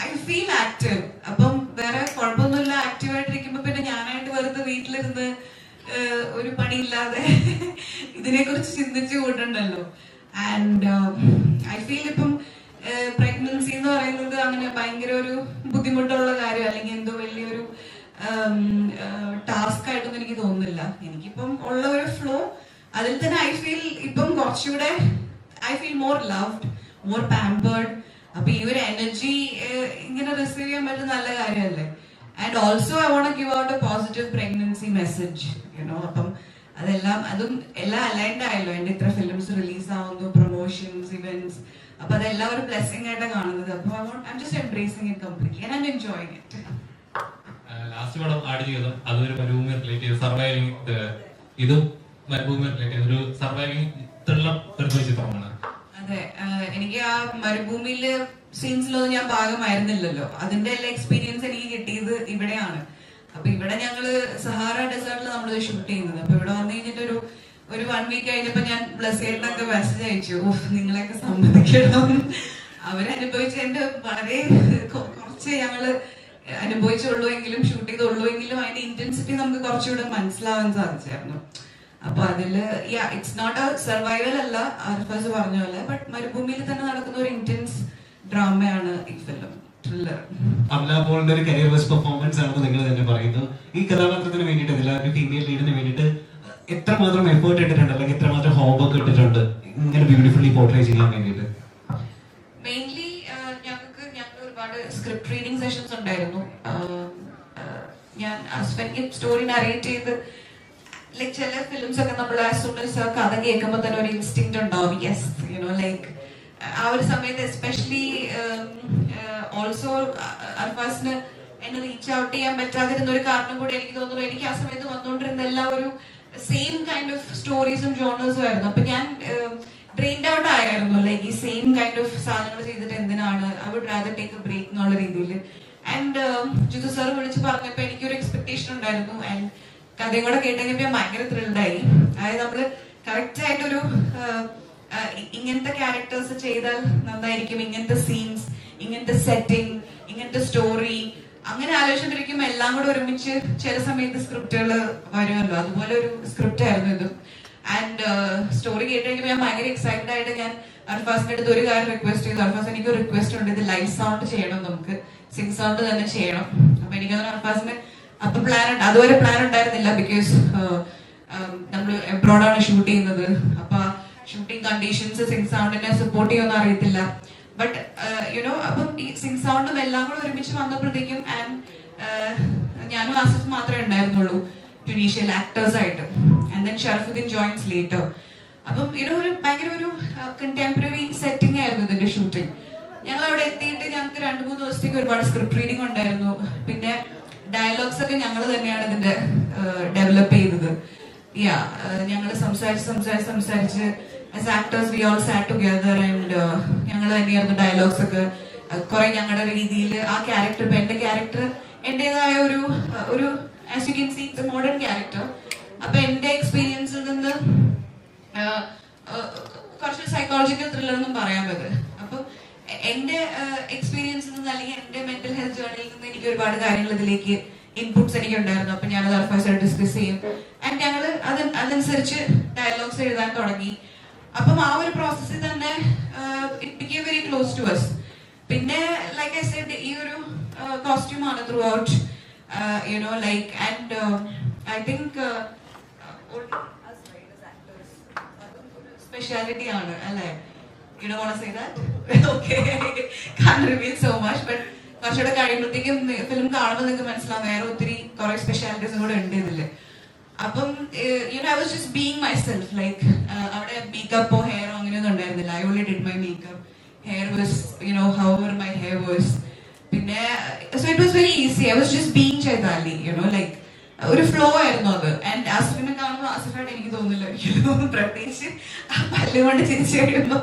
I feel active അപ്പം വേറെ കുഴപ്പമൊന്നുമില്ല. ആക്റ്റീവ് ആയിട്ടിരിക്കുമ്പോ പിന്നെ ഞാനായിട്ട് വെറുതെ വീട്ടിലിരുന്ന് ആഹ് ഒരു പണിയില്ലാതെ ഇതിനെ കുറിച്ച് ചിന്തിച്ചു കൂട്ടുണ്ടല്ലോ ആൻഡ് ഐ ഫീൽ ഇപ്പം പ്രഗ്നൻസി എന്ന് പറയുന്നത് അങ്ങനെ ഭയങ്കര ഒരു ബുദ്ധിമുട്ടുള്ള കാര്യം അല്ലെങ്കിൽ എന്തോ വലിയൊരു ടാസ്ക് ആയിട്ടൊന്നും എനിക്ക് തോന്നുന്നില്ല. എനിക്കിപ്പം ഉള്ള ഒരു ഫ്ലോ അതിൽ തന്നെ ഐ ഫീൽ ഇപ്പം കുറച്ചുകൂടെ I feel more loved more pampered അപ്പൊ ഈ ഒരു എനർജി ഇങ്ങനെ റിസീവ് ചെയ്യാൻ പറ്റുന്ന നല്ല കാര്യമല്ലേ? And also I won't give out a positive pregnancy message you know അപ്പം അതെല്ലാം അതും എല്ലാം അലൈൻഡ് ആയല്ലോ. എന്റെ ഇത്ര ഫിലിംസ് റിലീസ് ആവുന്നു പ്രൊമോഷൻസ് ഇവന്റ്സ് അപ്പൊ അതെല്ലാം ഒരു ബ്ലെസ്സിംഗ് ആയിട്ട് കാണുന്നത്. അപ്പൊ I won't I just embracing it completely and I'm enjoying it last പടം ആഡ് ചെയ്തതും അതൊരു മരുഭൂമി റിലേറ്റ് ചെയ്ത് സർവൈവിങ് ഇതും മരുഭൂമി ഒരു അതെ എനിക്ക് ആ മരുഭൂമിയിൽ സീൻസിലൊന്നും ഞാൻ ഭാഗമായിരുന്നില്ലല്ലോ അതിന്റെ എല്ലാ എക്സ്പീരിയൻസ് എനിക്ക് കിട്ടിയത് ഇവിടെയാണ്. അപ്പൊ ഇവിടെ ഞങ്ങൾ സഹാറ ഡെസേർട്ടിൽ നമ്മൾ ഷൂട്ട് ചെയ്യുന്നത്. അപ്പൊ ഇവിടെ വന്നു കഴിഞ്ഞിട്ട് ഒരു ഒരു വൺ വീക്ക് കഴിഞ്ഞപ്പോ ഞാൻ ബ്ലസ്സേറിനൊക്കെ മെസ്സേജ് അയച്ചു. ഓഹ് നിങ്ങളെയൊക്കെ സമ്മതിക്കണം. അവരനുഭവിച്ചതിന്റെ വളരെ കുറച്ച് ഞങ്ങൾ അനുഭവിച്ചുള്ളൂ എങ്കിലും ഷൂട്ട് ചെയ്തുള്ളൂ എങ്കിലും അതിന്റെ ഇന്റൻസിറ്റി നമുക്ക് കുറച്ചുകൂടെ മനസ്സിലാവാൻ സാധിച്ചായിരുന്നു. അപ്പൊ അതിൽ ഇറ്റ്സ് നോട്ട് എ സർവൈവൽ അല്ല അർഫാസ് പറഞ്ഞ പോലെ ബട്ട് മരുഭൂമിയിൽ തന്നെ നടക്കുന്ന ഒരു ഇന്റൻസ് ഡ്രാമയാണ് ഈ ഫിലിം ത്രില്ലർ അമല പോളിന്റെ ഒരു കരിയർ ബെസ്റ്റ് പെർഫോമൻസ് ആണെന്ന് നിങ്ങൾ തന്നെ പറയുന്നു ഈ കഥാപാത്രത്തിന് വേണ്ടിയിട്ട് എല്ലാവരും ഫീമെയിൽ ലീഡിന് വേണ്ടിയിട്ട് എത്രമാത്രം എഫേർട്ട് ഇട്ടിട്ടുണ്ട് അല്ലെങ്കിൽ എത്രമാത്രം ഹോംവർക്ക് ഇട്ടിട്ടുണ്ട് ഇങ്ങനെ ബ്യൂട്ടിഫുള്ളി പോർട്രേ ചെയ്യാൻ വേണ്ടിയിട്ട്? മെയിൻലി ഞങ്ങൾക്ക് ഞങ്ങൾക്ക് ഒരുപാട് സ്ക്രിപ്റ്റ് റീഡിംഗ് സെഷൻസ് ഉണ്ടായിരുന്നു. ഞാൻ ഹസ്ബൻഡ് സ്റ്റോറി നറേറ്റ് ചെയ്ത് ലൈക് ചില ഫിലിംസ് ഒക്കെ നമ്മൾ ആസ് സൂൺ ആസ് കഥ കേൾക്കുമ്പോൾ തന്നെ ഒരു ഇൻസ്റ്റിങ് ഉണ്ടാവും. യെസ് യുനോ ലൈക്ക് ആ ഒരു സമയത്ത് എസ്പെഷ്യലി ഓൾസോ അർഫാസിന് എന്നെ റീച്ച് ഔട്ട് ചെയ്യാൻ പറ്റാതിരുന്ന ഒരു കാരണം കൂടി എനിക്ക് തോന്നുന്നു. എനിക്ക് ആ സമയത്ത് വന്നുകൊണ്ടിരുന്ന എല്ലാ ഒരു സെയിം കൈൻഡ് ഓഫ് സ്റ്റോറീസും ജോണേഴ്സും ആയിരുന്നു. അപ്പൊ ഞാൻ ഡ്രെയിൻഡ് ഔട്ട് ആയിരുന്നു ലൈക്ക് ഈ സെയിം കൈൻഡ് ഓഫ് സാധനങ്ങൾ ചെയ്തിട്ട് എന്തിനാണ്? I would rather take a break എന്നുള്ള രീതിയിൽ ആൻഡ് ജിതു സാർ വിളിച്ച് പറഞ്ഞപ്പോ എനിക്കൊരു എക്സ്പെക്ടേഷൻ ഉണ്ടായിരുന്നു. ആൻഡ് കഥയും കൂടെ കേട്ടുകഴിഞ്ഞപ്പോ ഞാൻ ഭയങ്കര ത്രില്ഡായി അതായത് നമ്മൾ കറക്റ്റ് ആയിട്ടൊരു ഇങ്ങനത്തെ ക്യാരക്ടേഴ്സ് ചെയ്താൽ നന്നായിരിക്കും. ഇങ്ങനത്തെ സീൻസ് ഇങ്ങനത്തെ സെറ്റിംഗ് ഇങ്ങനത്തെ സ്റ്റോറി അങ്ങനെ ആലോചിച്ചിട്ടിരിക്കുമ്പോൾ എല്ലാം കൂടെ ഒരുമിച്ച് ചില സമയത്ത് സ്ക്രിപ്റ്റുകൾ വരുമല്ലോ. അതുപോലെ ഒരു സ്ക്രിപ്റ്റ് ആയിരുന്നു ഇത്. ആൻഡ് സ്റ്റോറി കേട്ട് കഴിഞ്ഞപ്പോൾ ഞാൻ ഭയങ്കര എക്സൈറ്റഡ് ആയിട്ട് ഞാൻ അർഫാസിന്റെ അടുത്ത് ഒരു കാര്യം റിക്വസ്റ്റ് ചെയ്തു. അർഫാസ് എനിക്ക് റിക്വസ്റ്റ് ഉണ്ട്. ഇത് ലൈവ് സൗണ്ട് ചെയ്യണം നമുക്ക്. സിംഗ് സൗണ്ട് തന്നെ ചെയ്യണം. അപ്പൊ എനിക്ക് അർഫാസിന്റെ അർഫാസിന് അപ്പൊ പ്ലാൻ അതുവരെ പ്ലാൻ ഉണ്ടായിരുന്നില്ല ബിക്കോസ് നമ്മൾ എബ്രോഡാണ് ഷൂട്ട് ചെയ്യുന്നത്. അപ്പൊ ഷൂട്ടിംഗ് കണ്ടീഷൻസ് സിംഗ് സൗണ്ടിനെ സപ്പോർട്ട് ചെയ്യുമെന്ന് അറിയത്തില്ല. ബട്ട് യുനോ അപ്പം ഈ സിംഗ് സൗണ്ടും എല്ലാം കൂടെ ഒരുമിച്ച് വന്നപ്പോഴത്തേക്കും ആൻഡ് ഞാനും ആസിഫ് മാത്രമേ ഉണ്ടായിരുന്നുള്ളൂ. ട്യൂണീഷ്യൽ ആക്ടേഴ്സ് ആയിട്ട്. And then Sharafudheen joins later അപ്പം ഇത് ഒരു ഭയങ്കര ഒരു കണ്ടംപററി സെറ്റിംഗ് ആയിരുന്നു ഇതിന്റെ ഷൂട്ടിംഗ് ഞങ്ങൾ അവിടെ എത്തിയിട്ട് ഞങ്ങൾക്ക് രണ്ട് മൂന്ന് ദിവസത്തേക്ക് ഒരുപാട് സ്ക്രിപ്റ്റ് റീഡിംഗ് ഉണ്ടായിരുന്നു. പിന്നെ ഡയലോഗ്സ് ഒക്കെ ഞങ്ങൾ തന്നെയാണ് ഇതിന്റെ ഡെവലപ്പ് ചെയ്തത്. യാ ഞങ്ങൾ സംസാരിച്ച് സംസാരിച്ച് സംസാരിച്ച് as actors we all sat together and ഞങ്ങൾ തന്നെയായിരുന്നു ഡയലോഗ്സ് ഒക്കെ. കുറെ ഞങ്ങളുടെ രീതിയിൽ ആ ക്യാരക്ടർ ഇപ്പൊ എന്റെ ക്യാരക്ടർ എന്റേതായ ഒരു ഒരു as you can see it's modern character അപ്പൊ എന്റെ എക്സ്പീരിയൻസിൽ നിന്ന് കുറച്ച് സൈക്കോളജിക്കൽ ത്രില്ലർ എന്നും പറയാൻ പറ്റും എ- എന്റെ എക്സ്പീരിയൻസിൽ നിന്ന് അല്ലെങ്കിൽ എന്റെ മെന്റൽ ഹെൽത്ത് ജേർണിയിൽ നിന്ന് എനിക്ക് ഒരുപാട് കാര്യങ്ങൾ ഇതിലേക്ക് ഇൻപുട്സ് എനിക്ക് ഉണ്ടായിരുന്നു അപ്പൊ ഞാൻ അർഫാസായിട്ട് ഡിസ്കസ് ചെയ്യും. ആൻഡ് ഞങ്ങൾ അത് അതനുസരിച്ച് ഡയലോഗ്സ് എഴുതാൻ തുടങ്ങി. അപ്പം ആ ഒരു പ്രോസസ്സിൽ തന്നെ it became very close to us പിന്നെ ലൈക്ക് ഐ സെഡ് ഈ ഒരു കോസ്റ്റ്യൂം ആണ് throughout you know like and I think speciality ആണ് അല്ലേ? You do want say that okay reveal so much but കുറച്ചുകൂടെ കഴിയുമ്പോഴത്തേക്കും ഫിലിം കാണുമ്പോൾ നിങ്ങൾക്ക് മനസ്സിലാവും വേറെ ഒത്തിരി കുറെ സ്പെഷ്യാലിറ്റീസും കൂടെ ഉണ്ട് ഇതിൽ. അപ്പം you I was just being myself like അവിടെ മേക്കപ്പോ ഹെയറോ അങ്ങനെയൊന്നും ഉണ്ടായിരുന്നില്ല. I only did my makeup hair was you know however my hair was പിന്നെ so it was very easy I was just being ചെയ്താലി you know like ഒരു flow ആയിരുന്നു അത്. And ആസിഫിനെ കാണുമ്പോൾ ആസിഫായിട്ട് എനിക്ക് തോന്നുന്നില്ല. ഒരിക്കലും പ്രത്യേകിച്ച് ആ പല്ലുകൊണ്ട് ചിരിച്ചു കഴിയുമ്പോൾ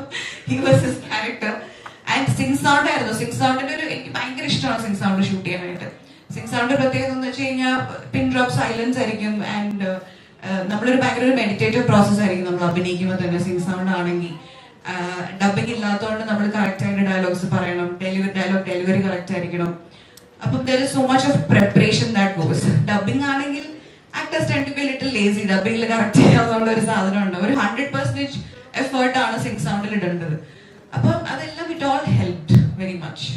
he was his character and sync sound ആയിരുന്നു. സിംഗ് സൗണ്ടിന്റെ ഒരു എനിക്ക് ഭയങ്കര ഇഷ്ടമാണ് സിംഗ് സൗണ്ട് ഷൂട്ട് ചെയ്യാനായിട്ട്. സിംഗ് സൗണ്ട് പ്രത്യേകത എന്ന് വെച്ച് കഴിഞ്ഞാൽ പിൻ ഡ്രോപ്പ് സൈലൻസ് ആയിരിക്കും ആൻഡ് നമ്മളൊരു ഭയങ്കര ഒരു മെഡിറ്റേറ്റീവ് പ്രോസസ് ആയിരിക്കും നമ്മൾ അഭിനയിക്കുമ്പോൾ തന്നെ സിംഗ് സൗണ്ട് ആണെങ്കിൽ ഡബിങ് ഇല്ലാത്തതുകൊണ്ട് നമ്മൾ കറക്റ്റ് ആയിട്ട് ഡയലോഗ്സ് പറയണം. ഡെലിവറി ഡയലോഗ് ഡെലിവറി കറക്റ്റ് ആയിരിക്കണം. അപ്പം there is so much of preparation that goes dubbing ആണെങ്കിൽ actors tend to be little lazy ഡബിങ്ങിൽ correct ചെയ്യാന്നുള്ള ഒരു സാധനമുണ്ട്. ഒരു ഹൺഡ്രഡ് പെർസെന്റേജ് എഫേർട്ട് ആണ് സിംഗ് സൗണ്ടിൽ ഇടേണ്ടത് അപ്പം അതെല്ലാം it all helped very much